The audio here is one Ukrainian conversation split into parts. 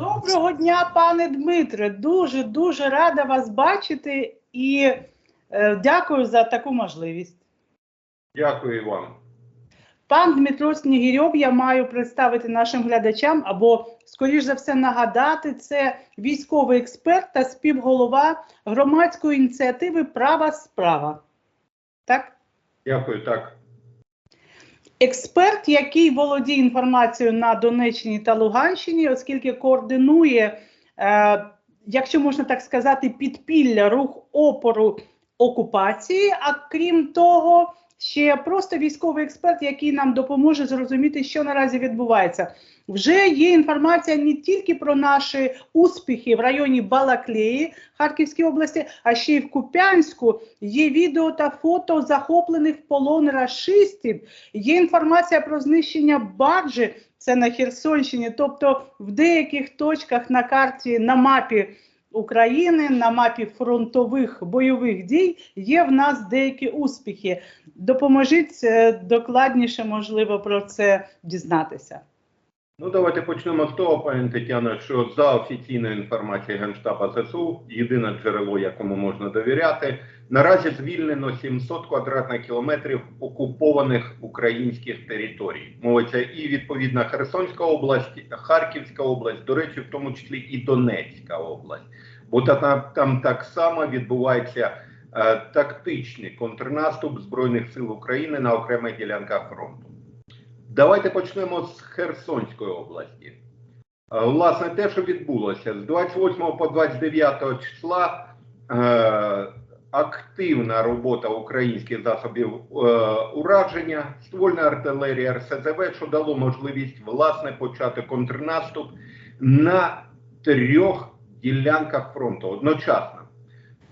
Доброго дня, пане Дмитре. Дуже дуже рада вас бачити і е, дякую за таку можливість. Дякую вам. Пан Дмитро Снігірьов я маю представити нашим глядачам або, скоріш за все, нагадати, це військовий експерт та співголова громадської ініціативи Права справа. Так? Дякую, так. Експерт, який володіє інформацією на Донеччині та Луганщині, оскільки координує, е, якщо можна так сказати, підпілля рух опору окупації. А крім того, ще просто військовий експерт, який нам допоможе зрозуміти, що наразі відбувається. Вже є інформація не тільки про наші успіхи в районі Балаклеї Харківської області, а ще й в Куп'янську. Є відео та фото захоплених в полон рашистів. Є інформація про знищення баржі, це на Херсонщині. Тобто в деяких точках на карті на мапі України, на мапі фронтових бойових дій є в нас деякі успіхи. Допоможіть е, докладніше, можливо, про це дізнатися. Ну, давайте почнемо з того, пані Тетяно, що за офіційною інформацією Генштаба ЗСУ, єдине джерело, якому можна довіряти, наразі звільнено 700 квадратних кілометрів окупованих українських територій. Мовиться і відповідна Херсонська область, Харківська область, до речі, в тому числі і Донецька область. Бо та- там, там так само відбувається тактичний контрнаступ Збройних сил України на окремих ділянках фронту. Давайте почнемо з Херсонської області. Е, Власне, те, що відбулося з 28 по 29 числа, е, активна робота українських засобів е, ураження, ствольна артилерія РСЗВ, що дало можливість власне почати контрнаступ на трьох ділянках фронту одночасно.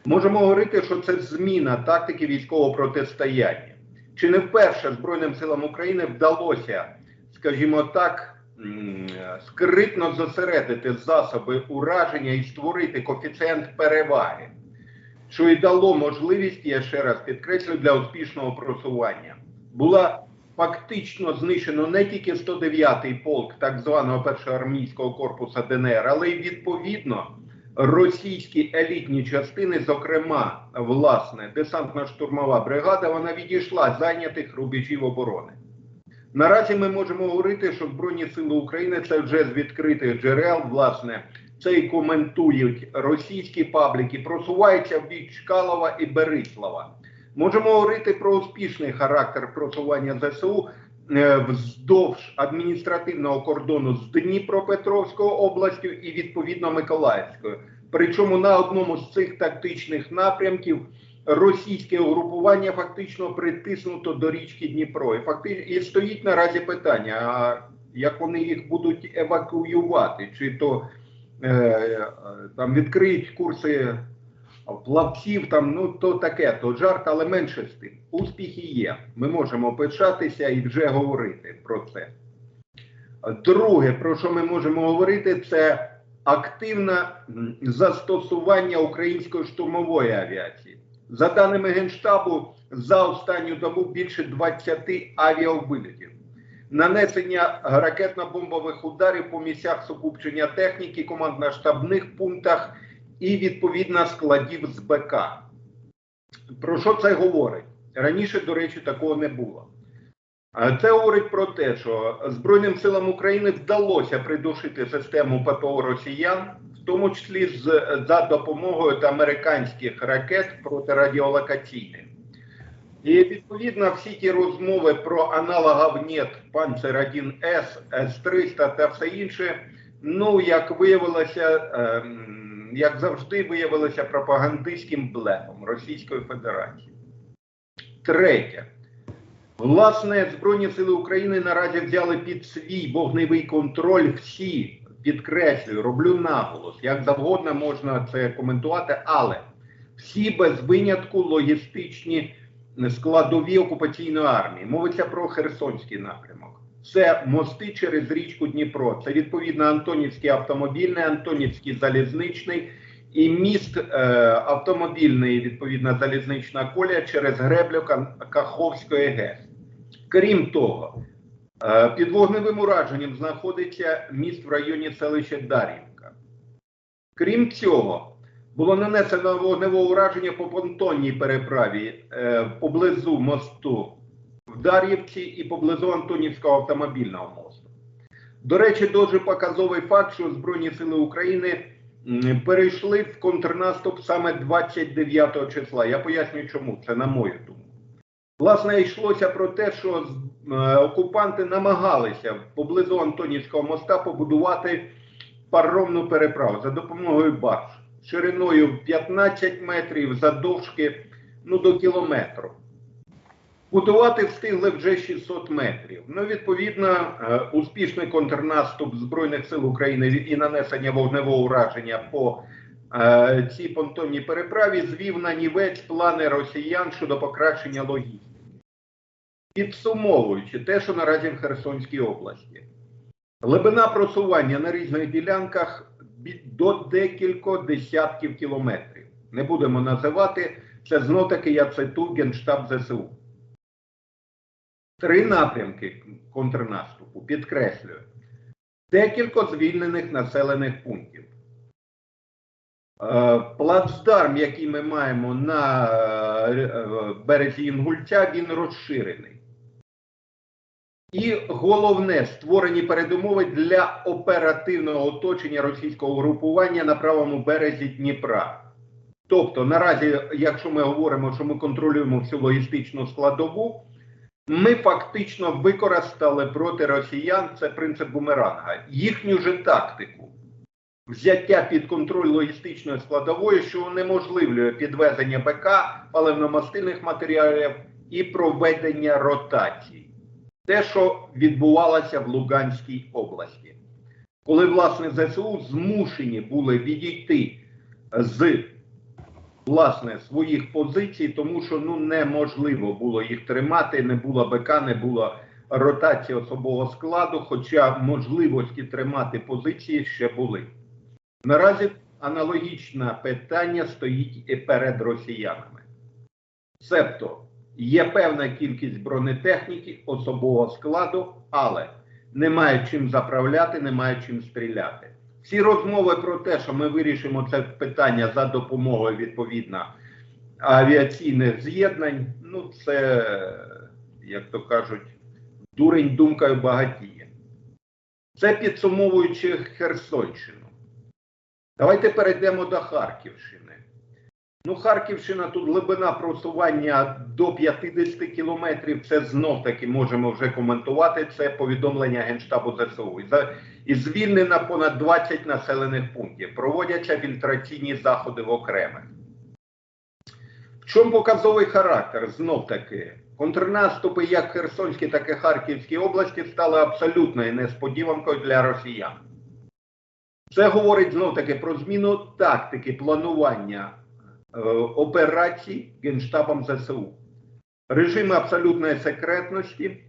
Можемо говорити, що це зміна тактики військового протистояння. Чи не вперше Збройним силам України вдалося, скажімо так, скритно зосередити засоби ураження і створити коефіцієнт переваги, що і дало можливість, я ще раз підкреслюю, для успішного просування. Була фактично знищено не тільки 109-й полк так званого першого армійського корпусу ДНР, але й відповідно російські елітні частини, зокрема, власне, десантно-штурмова бригада, вона відійшла з зайнятих рубежів оборони. Наразі ми можемо говорити, що Збройні Сили України це вже з відкритих джерел, власне, це і коментують російські пабліки, просуваються в бік Чкалова і Берислава. Можемо говорити про успішний характер просування ЗСУ вздовж адміністративного кордону з Дніпропетровською областю і відповідно Миколаївською. Причому на одному з цих тактичних напрямків російське угрупування фактично притиснуто до річки Дніпро. І фактично і стоїть наразі питання: а як вони їх будуть евакуювати? Чи то е, е, там відкриють курси плавців, там ну то таке, то жарт, але менше з тим. Успіхи є. Ми можемо пишатися і вже говорити про це. Друге, про що ми можемо говорити, це активне застосування української штурмової авіації. За даними Генштабу, за останню добу більше 20 авіавилітів. Нанесення ракетно-бомбових ударів по місцях сукупчення техніки, командно-штабних пунктах і відповідно складів з БК. Про що це говорить? Раніше, до речі, такого не було. Це говорить про те, що Збройним силам України вдалося придушити систему ППО росіян, в тому числі з, за допомогою американських ракет протирадіолокаційних. І відповідно всі ті розмови про аналогів НЕТ, Панцер 1С, С-300 та все інше, ну як виявилося, ем, як завжди, виявилося пропагандистським блефом Російської Федерації. Третє. Власне, Збройні сили України наразі взяли під свій вогневий контроль всі, підкреслюю, роблю наголос, як завгодно можна це коментувати, але всі без винятку логістичні складові окупаційної армії. Мовиться про Херсонський напрямок. Це мости через річку Дніпро. Це відповідно Антонівський автомобільний, Антонівський залізничний і міст е, автомобільний, відповідно, залізнична колія через греблю Каховської ГЕС. Крім того, е, під вогневим ураженням знаходиться міст в районі селища Дар'ївка. Крім цього, було нанесено вогневе ураження по понтонній переправі е, поблизу мосту Дар'ївці і поблизу Антонівського автомобільного мосту. До речі, дуже показовий факт, що Збройні Сили України перейшли в контрнаступ саме 29 числа. Я поясню, чому це на мою думку. Власне, йшлося про те, що е, окупанти намагалися поблизу Антонівського моста побудувати паромну переправу за допомогою барж шириною 15 метрів, завдовжки ну, до кілометру. Будувати встигли вже 600 метрів. Ну, відповідно, е, успішний контрнаступ Збройних сил України і нанесення вогневого ураження по е, цій понтонній переправі звів на нівець плани росіян щодо покращення логістики. Підсумовуючи те, що наразі в Херсонській області, глибина просування на різних ділянках до декількох десятків кілометрів. Не будемо називати це знов таки я цитую Генштаб ЗСУ. Три напрямки контрнаступу, підкреслюю. Декілька звільнених населених пунктів. Е, Плацдарм, який ми маємо на е, е, березі Інгульця, він розширений. І головне, створені передумови для оперативного оточення російського групування на правому березі Дніпра. Тобто, наразі, якщо ми говоримо, що ми контролюємо всю логістичну складову, ми фактично використали проти росіян це принцип бумеранга, їхню же тактику взяття під контроль логістичної складової, що унеможливлює підвезення БК, паливно-мастильних матеріалів і проведення ротацій. Те, що відбувалося в Луганській області, коли власне ЗСУ змушені були відійти з власне своїх позицій, тому що ну неможливо було їх тримати, не було БК, не було ротації особового складу, хоча можливості тримати позиції ще були. Наразі аналогічне питання стоїть і перед росіянами. Себто є певна кількість бронетехніки, особового складу, але немає чим заправляти, немає чим стріляти. Всі розмови про те, що ми вирішимо це питання за допомогою відповідно авіаційних з'єднань, ну це, як то кажуть, дурень думкою багатіє. Це підсумовуючи Херсонщину. Давайте перейдемо до Харківщини. Ну, Харківщина тут глибина просування до 50 кілометрів. Це знов таки можемо вже коментувати. Це повідомлення Генштабу ЗСУ. І, звільнено понад 20 населених пунктів. Проводяться фільтраційні заходи в окремих. В чому показовий характер? Знов таки, контрнаступи як в Херсонській, так і Харківській області стали абсолютною несподіванкою для росіян. Це говорить знов таки про зміну тактики планування операцій Генштабом ЗСУ. Режими абсолютної секретності.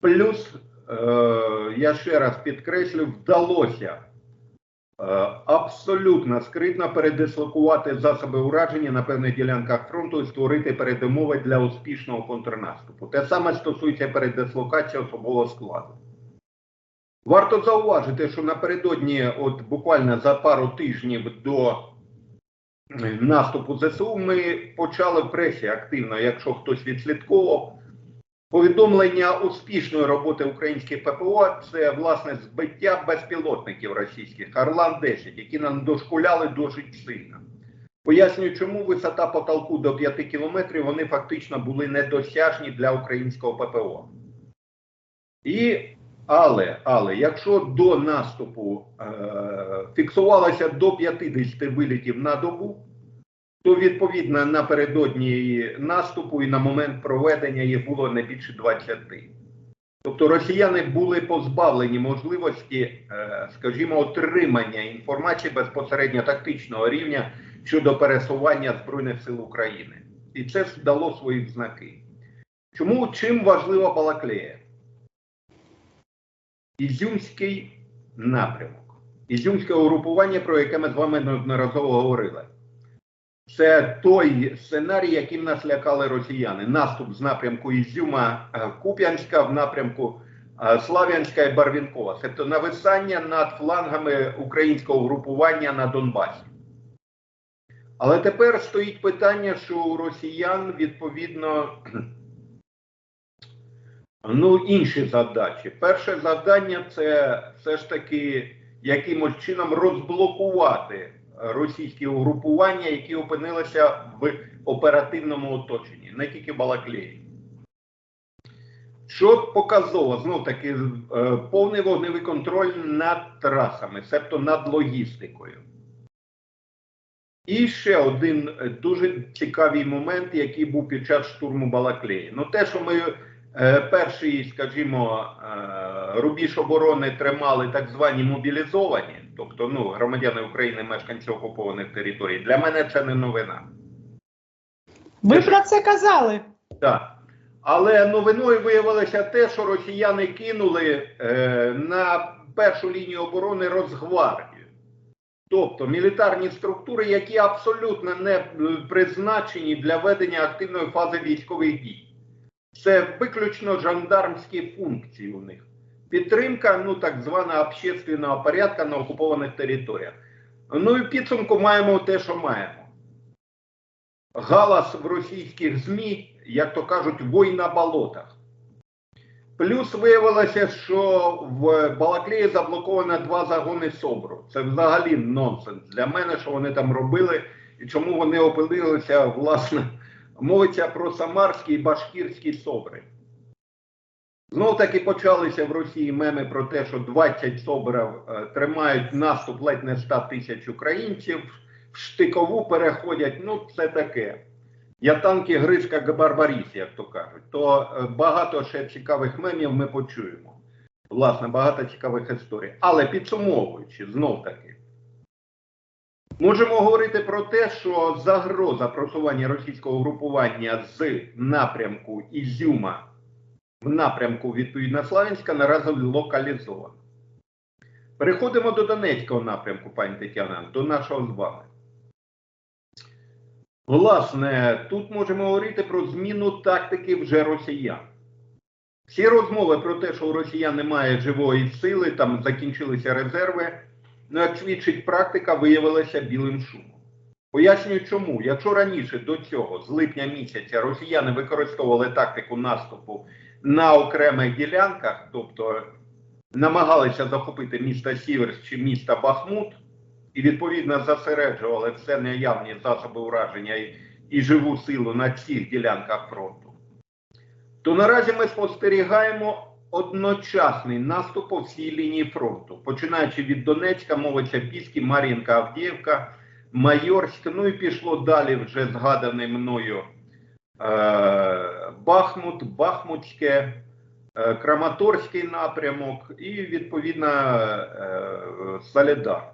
Плюс, е, я ще раз підкреслю, вдалося е, абсолютно скритно передислокувати засоби ураження на певних ділянках фронту і створити передумови для успішного контрнаступу. Те саме стосується передислокації особового складу. Варто зауважити, що напередодні, от буквально за пару тижнів до е, наступу ЗСУ, ми почали в пресі активно, якщо хтось відслідковував, повідомлення успішної роботи українських ППО це власне збиття безпілотників російських Орлан-10, які нам дошкуляли досить сильно. Пояснюю, чому висота потолку до 5 кілометрів вони фактично були недосяжні для українського ППО. І але, але якщо до наступу е, фіксувалося до 50 вилітів на добу, то відповідно напередодні наступу і на момент проведення їх було не більше 20. Тобто росіяни були позбавлені можливості, е, скажімо, отримання інформації безпосередньо тактичного рівня щодо пересування Збройних сил України. І це дало свої знаки. Чому чим важлива Балаклея? Ізюмський напрямок, Ізюмське угрупування, про яке ми з вами неодноразово говорили. Це той сценарій, яким нас лякали росіяни. Наступ з напрямку Ізюма е, Куп'янська в напрямку е, Слав'янська і Барвінкова, тобто нависання над флангами українського групування на Донбасі. Але тепер стоїть питання, що у росіян відповідно ну, інші задачі. Перше завдання це все ж таки якимось чином розблокувати російські угрупування, які опинилися в оперативному оточенні, не тільки Балаклеї. Що показово, знов таки, е, повний вогневий контроль над трасами, себто над логістикою. І ще один дуже цікавий момент, який був під час штурму Балаклеї. Ну, те, що ми перший, скажімо, е, рубіж оборони тримали так звані мобілізовані, тобто ну, громадяни України, мешканці окупованих територій, для мене це не новина. Ви про це казали. Так. Але новиною виявилося те, що росіяни кинули е, на першу лінію оборони Росгвардію. Тобто мілітарні структури, які абсолютно не е, призначені для ведення активної фази військових дій. Це виключно жандармські функції у них. Підтримка, ну так звана общественного порядка на окупованих територіях. Ну і підсумку маємо те, що маємо галас в російських ЗМІ, як то кажуть, вой на болотах. Плюс виявилося, що в Балаклеї заблоковано два загони СОБРу. Це взагалі нонсенс для мене, що вони там робили і чому вони опинилися, власне, мовиться про самарські і башкірські СОБРи. Знов таки почалися в Росії меми про те, що 20 СОБРів е, тримають наступ ледь не 100 тисяч українців в штикову переходять, ну це таке. Я танки гришка Барбаріс, як то кажуть. То е, багато ще цікавих мемів ми почуємо. Власне, багато цікавих історій. Але підсумовуючи, знов таки, можемо говорити про те, що загроза просування російського групування з напрямку Ізюма в напрямку відповідно Славянська наразі локалізована. Переходимо до Донецького напрямку, пані Тетяна, до нашого з вами. Власне, тут можемо говорити про зміну тактики вже росіян. Всі розмови про те, що у росіян немає живої сили, там закінчилися резерви, ну, як свідчить практика, виявилася білим шумом. Пояснюю чому. Якщо раніше до цього, з липня місяця, росіяни використовували тактику наступу на окремих ділянках, тобто намагалися захопити місто Сіверськ чи місто Бахмут, і відповідно зосереджували все наявні засоби ураження і, і живу силу на цих ділянках фронту, то наразі ми спостерігаємо одночасний наступ по всій лінії фронту, починаючи від Донецька, мовиться Піски, Мар'їнка, Авдіївка, Майорськ, ну і пішло далі вже згаданий мною е, Бахмут, Бахмутське. е, Краматорський напрямок і відповідно е, Солідар.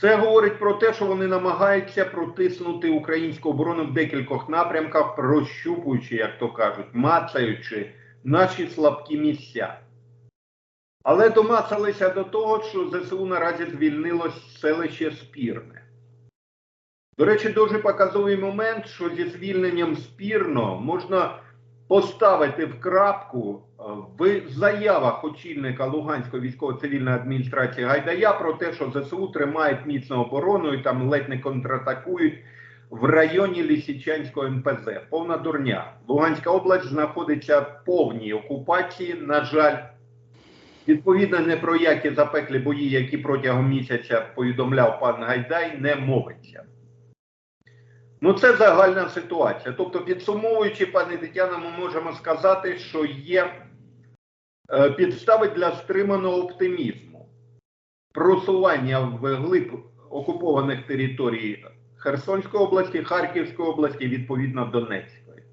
Це говорить про те, що вони намагаються протиснути українську оборону в декількох напрямках, прощупуючи, як то кажуть, мацаючи наші слабкі місця. Але домацалися до того, що ЗСУ наразі звільнило селище Спірне. До речі, дуже показовий момент, що зі звільненням спірно можна поставити в крапку е, в заявах очільника Луганської військово-цивільної адміністрації Гайдая про те, що ЗСУ тримають міцну оборону і там ледь не контратакують в районі Лісічанського МПЗ. Повна дурня. Луганська область знаходиться в повній окупації. На жаль, відповідно, не про які запеклі бої, які протягом місяця повідомляв пан Гайдай, не мовиться. Ну, це загальна ситуація. Тобто, підсумовуючи, пане Тетяна, ми можемо сказати, що є е, підстави для стриманого оптимізму, просування в глиб окупованих територій Херсонської області, Харківської області, відповідно Донецької.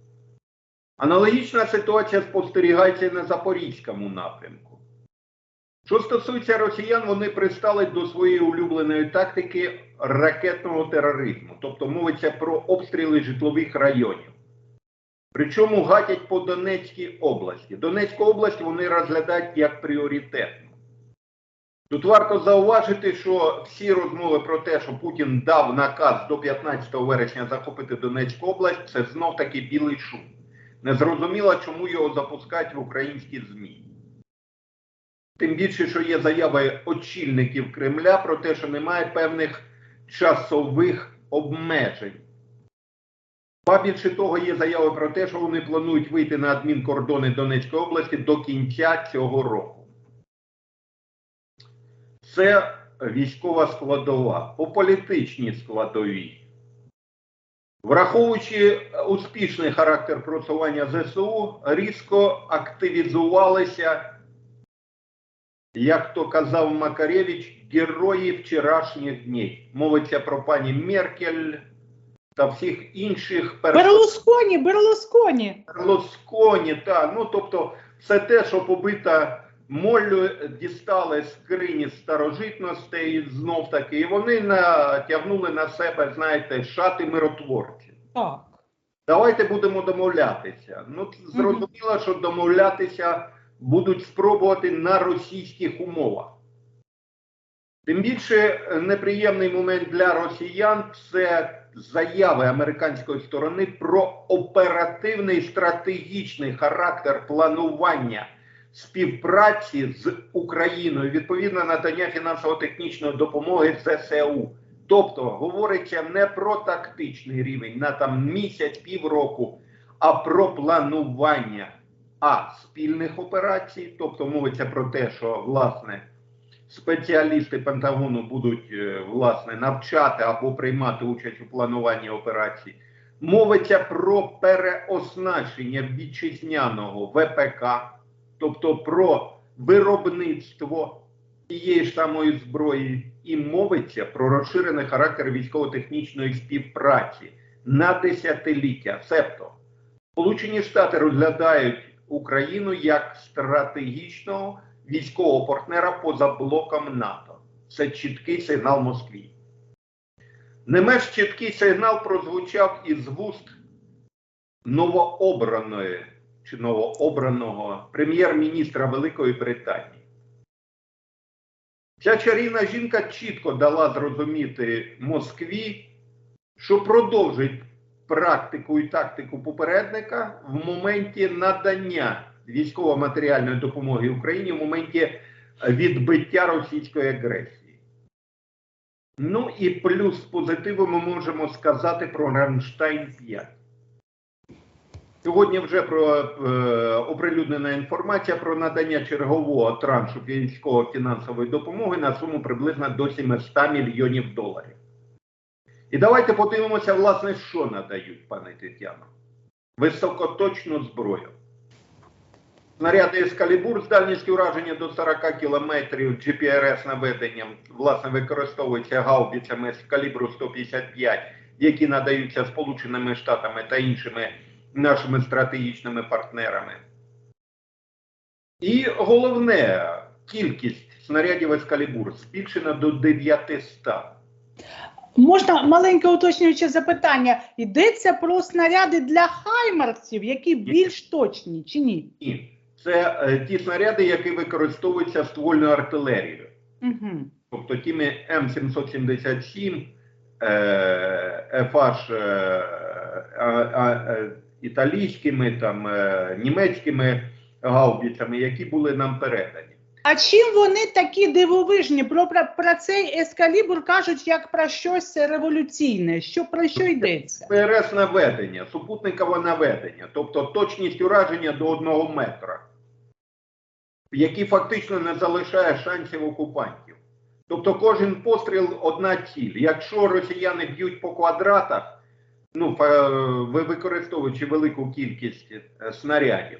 Аналогічна ситуація спостерігається на Запорізькому напрямку. Що стосується росіян, вони пристали до своєї улюбленої тактики ракетного тероризму, тобто мовиться про обстріли житлових районів. Причому гатять по Донецькій області. Донецьку область вони розглядають як пріоритетну. Тут варто зауважити, що всі розмови про те, що Путін дав наказ до 15 вересня захопити Донецьку область, це знов таки білий шум. Не зрозуміло, чому його запускають в українські ЗМІ. Тим більше, що є заяви очільників Кремля про те, що немає певних часових обмежень. Ба більше того, є заяви про те, що вони планують вийти на адмінкордони Донецької області до кінця цього року. Це військова складова. По політичній складовій. Враховуючи успішний характер просування ЗСУ, різко активізувалися, як то казав Макаревич, герої вчорашніх днів. Мовиться про пані Меркель та всіх інших персонажів. Берлусконі, Берлусконі. Берлусконі, так. Ну тобто, все те, що побита моллю, дістали з скрині старожитностей знов таки, і вони натягнули на себе, знаєте, шати миротворців. Так. Давайте будемо домовлятися. Ну, зрозуміло, що домовлятися будуть спробувати на російських умовах. Тим більше е, неприємний момент для росіян це заяви американської сторони про оперативний стратегічний характер планування співпраці з Україною, відповідно надання фінансово-технічної допомоги ЗСУ. Тобто говориться не про тактичний рівень на там місяць, півроку, а про планування а спільних операцій, тобто мовиться про те, що власне спеціалісти Пентагону будуть е, власне навчати або приймати участь у плануванні операцій. Мовиться про переоснащення вітчизняного ВПК, тобто про виробництво тієї ж самої зброї, і мовиться про розширений характер військово-технічної співпраці на десятиліття. Себто Сполучені Штати розглядають Україну як стратегічного військового партнера поза блоком НАТО. Це чіткий сигнал Москві. Не менш чіткий сигнал прозвучав із вуст новообраної чи новообраного прем'єр-міністра Великої Британії. Ця чарівна жінка чітко дала зрозуміти Москві, що продовжить практику і тактику попередника в моменті надання військово-матеріальної допомоги Україні в моменті відбиття російської агресії. Ну і плюс позитиву ми можемо сказати про Рамштайн 5. Сьогодні вже про е, оприлюднена інформація про надання чергового траншу військово-фінансової допомоги на суму приблизно до 700 мільйонів доларів. І давайте подивимося, власне, що надають, пане Тетяно. Високоточну зброю. Снаряди Ескалібур з дальністю ураження до 40 кілометрів GPRS наведенням, власне, використовуються гаубицями з калібру 155, які надаються Сполученими Штатами та іншими нашими стратегічними партнерами. І головне, кількість снарядів Ескалібур збільшена до 900. Можна маленьке уточнююче запитання. Йдеться про снаряди для хаймарсів, які більш точні чи ні? Ні. Це е, ті снаряди, які використовуються ствольною артилерією. Угу. Тобто тими М777, е, FH е, е, італійськими, там, е, німецькими гаубицями, які були нам передані. А чим вони такі дивовижні? Про, про, про цей ескалібур кажуть як про щось революційне. Що про що йдеться? ПРС наведення, супутникове наведення, тобто точність ураження до одного метра, який фактично не залишає шансів окупантів. Тобто кожен постріл одна ціль. Якщо росіяни б'ють по квадратах, ну, використовуючи велику кількість е, снарядів,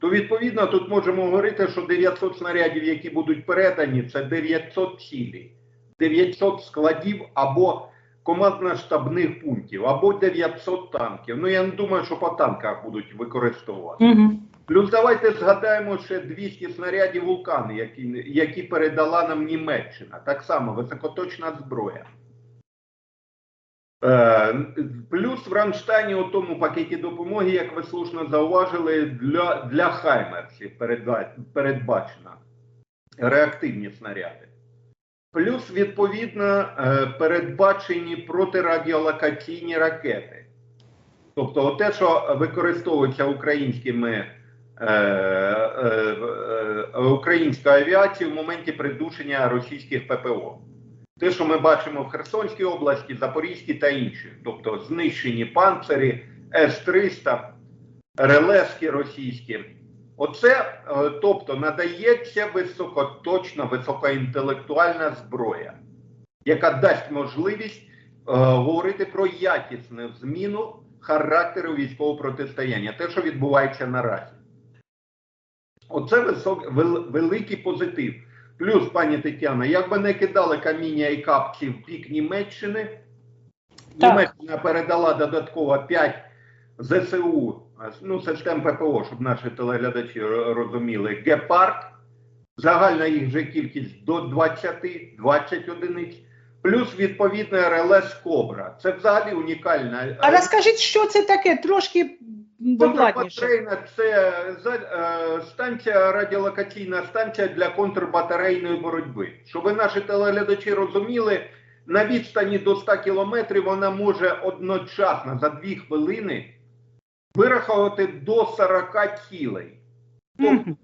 то відповідно тут можемо говорити, що 900 снарядів, які будуть передані, це 900 цілей, 900 складів або командно-штабних пунктів, або 900 танків. Ну я не думаю, що по танках будуть використовувати. Угу. Плюс давайте згадаємо ще 200 снарядів вулкани, які, які передала нам Німеччина. Так само високоточна зброя. Е, плюс в Рамштайні у тому пакеті допомоги, як ви слушно зауважили, для, для Хаймерсів передбачено реактивні снаряди. Плюс, відповідно, е, передбачені протирадіолокаційні ракети. Тобто, те, що використовується українськими е, українською авіацією в моменті придушення російських ППО. Те, що ми бачимо в Херсонській області, Запорізькій та інших, тобто знищені панцирі, С-300, РЛСки російські. Оце, е, тобто, надається високоточна, високоінтелектуальна зброя, яка дасть можливість е, говорити про якісну зміну характеру військового протистояння, те, що відбувається наразі. Оце висок, вел, великий позитив. Плюс, пані Тетяна, як би не кидали каміння і капці в бік Німеччини, Так. Німеччина передала додатково 5 ЗСУ, ну, систем ППО, щоб наші телеглядачі розуміли, Гепард, загальна їх же кількість до 20, 20 одиниць, плюс відповідно РЛС Кобра. Це взагалі унікальна. А розкажіть, що це таке? Трошки. Контрбатарейна це е, станція радіолокаційна станція для контрбатарейної боротьби. Щоб наші телеглядачі розуміли, на відстані до 100 кілометрів вона може одночасно за 2 хвилини вирахувати до 40 цілей. Мгм.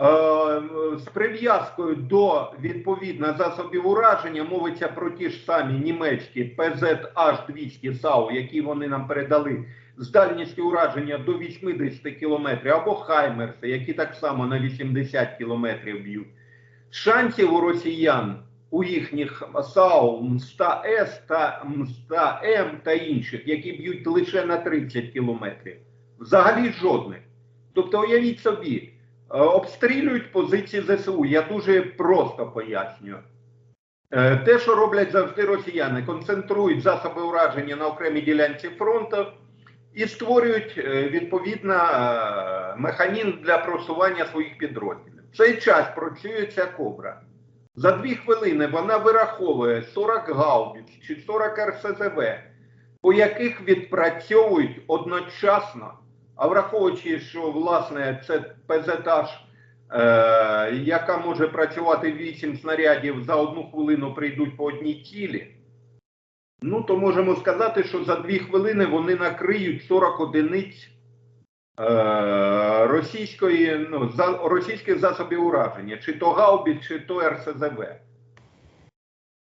Е, з прив'язкою до відповідно засобів ураження мовиться про ті ж самі німецькі PZH-200 САУ, які вони нам передали з дальністю ураження до 80 кілометрів, або Хаймерси, які так само на 80 кілометрів б'ють. Шансів у росіян у їхніх САУ МСТА-С та МСТА-М та інших, які б'ють лише на 30 кілометрів, взагалі жодних. Тобто, уявіть собі, Е, обстрілюють позиції ЗСУ. Я дуже просто пояснюю. Е, Те, що роблять завжди росіяни, концентрують засоби ураження на окремій ділянці фронту і створюють е, відповідно е, механізм для просування своїх підрозділів. В цей час працює ця кобра. За дві хвилини вона вираховує 40 гаубиць чи 40 РСЗВ, по яких відпрацьовують одночасно а враховуючи, що власне це ПЗТаж, е, яка може працювати 8 снарядів за одну хвилину прийдуть по одній цілі, ну то можемо сказати, що за 2 хвилини вони накриють 40 одиниць е, російської, ну, за, російських засобів ураження, чи то гаубіт, чи то РСЗВ.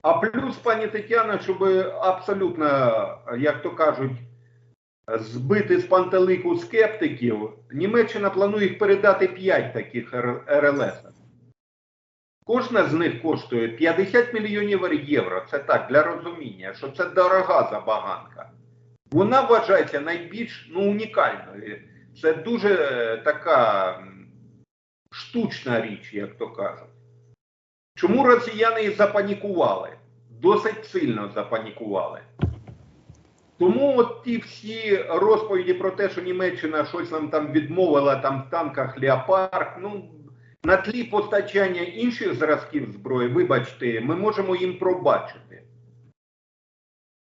А плюс, пані Тетяна, щоб абсолютно, як то кажуть, збити з пантелику скептиків, Німеччина планує їх передати 5 таких РЛС. Кожна з них коштує 50 мільйонів євро. Це так, для розуміння, що це дорога забаганка. Вона вважається найбільш ну, унікальною. Це дуже е, така штучна річ, як то кажуть. Чому росіяни запанікували? Досить сильно запанікували. Тому от ті всі розповіді про те, що Німеччина щось нам там відмовила там в танках Леопард, ну на тлі постачання інших зразків зброї, вибачте, ми можемо їм пробачити.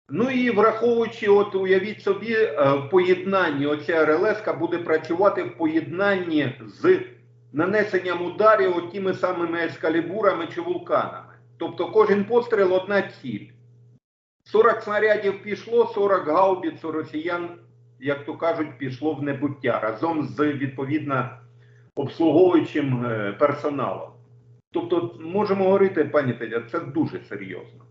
Ну і враховуючи, от уявіть собі, е, в поєднанні оця РЛС буде працювати в поєднанні з нанесенням ударів от тими самими ескалібурами чи вулканами. Тобто кожен постріл одна ціль. 40 снарядів пішло, 40 гаубіц у росіян, як то кажуть, пішло в небуття разом з відповідно обслуговуючим е, персоналом. Тобто, можемо говорити, пані Тетя, це дуже серйозно.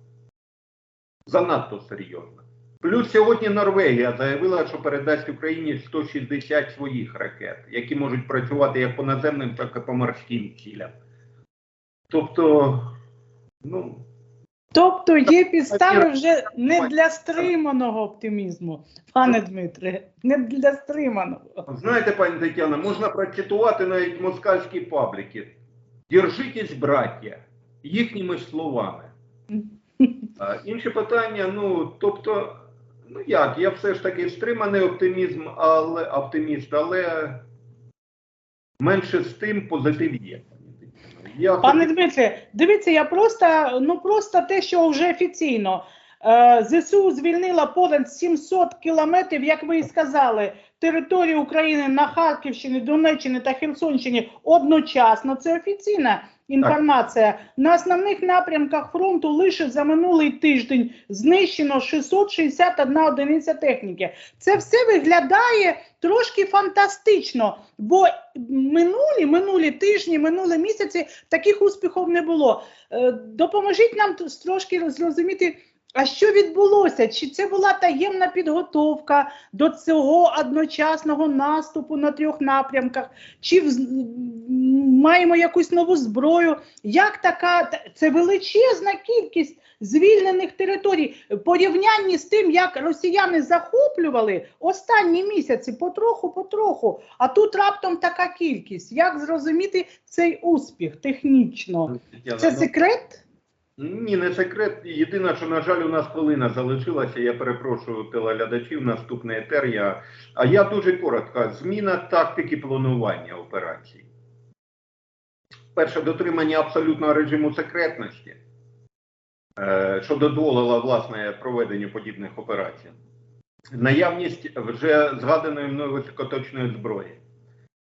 Занадто серйозно. Плюс сьогодні Норвегія заявила, що передасть Україні 160 своїх ракет, які можуть працювати як по наземним, так і по морським цілям. Тобто, ну. Тобто є підстави вже не для стриманого оптимізму, пане Дмитре, не для стриманого. Знаєте, пані Тетяна, можна процитувати навіть москальські пабліки. Держитесь, браття, їхніми ж словами. А, Інше питання, ну, тобто, ну як, я все ж таки стриманий оптимізм, але оптиміст, але менше з тим позитив є. Я Пане Дмитре, дивіться, я просто ну просто те, що вже офіційно ЗСУ звільнила понад 700 кілометрів, як ви і сказали, території України на Харківщині, Донеччині та Херсонщині одночасно. Це офіційна інформація. На основних напрямках фронту лише за минулий тиждень знищено 661 одиниця техніки. Це все виглядає трошки фантастично, бо минулі, минулі тижні, минулі місяці таких успіхів не було. Е, Допоможіть нам трошки зрозуміти. А що відбулося? Чи це була таємна підготовка до цього одночасного наступу на трьох напрямках? Чи вз- маємо якусь нову зброю? Як така це величезна кількість звільнених територій в порівнянні з тим, як росіяни захоплювали останні місяці потроху, потроху. А тут раптом така кількість. Як зрозуміти цей успіх технічно? Тетяна, Це ну, секрет? Ні, не секрет. Єдине, що, на жаль, у нас хвилина залишилася. Я перепрошую телеглядачів, наступний етер. Я... А я дуже коротко. Зміна тактики планування операцій. Перше, дотримання абсолютного режиму секретності, е, що дозволило власне проведенню подібних операцій. Наявність вже згаданої мною високоточної зброї.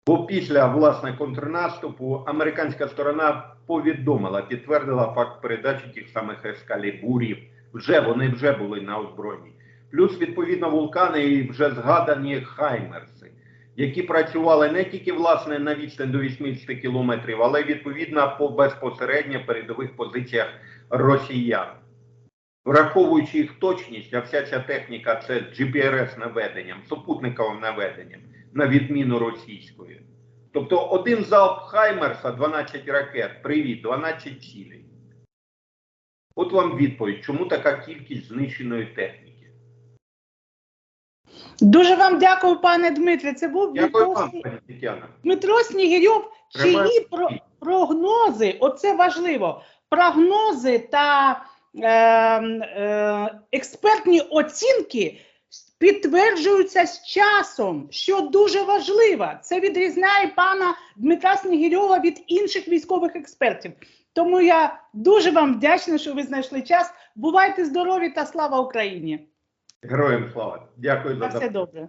Бо після власне контрнаступу американська сторона повідомила, підтвердила факт передачі тих самих ескалібурів. Вже вони вже були на озброєнні. Плюс відповідно вулкани і вже згадані хаймерси, які працювали не тільки власне на відстань до 80 кілометрів, але й відповідно по безпосередньо передових позиціях росіян. Враховуючи їх точність, а вся ця техніка це GPRS наведенням, супутниковим наведенням, на відміну російської. Тобто один залп Хаймерса, 12 ракет, привіт, 12 цілей. От вам відповідь, чому така кількість знищеної техніки. Дуже вам дякую, пане Дмитре. Це був Дякую Дмитро, вам, Сні- пані Дмитро Снігирьов. Чиї про, прогнози, оце важливо, прогнози та е, е, експертні оцінки підтверджуються з часом, що дуже важливо. Це відрізняє пана Дмитра Снігірьова від інших військових експертів. Тому я дуже вам вдячна, що ви знайшли час. Бувайте здорові та слава Україні! Героям слава. Дякую за все добре.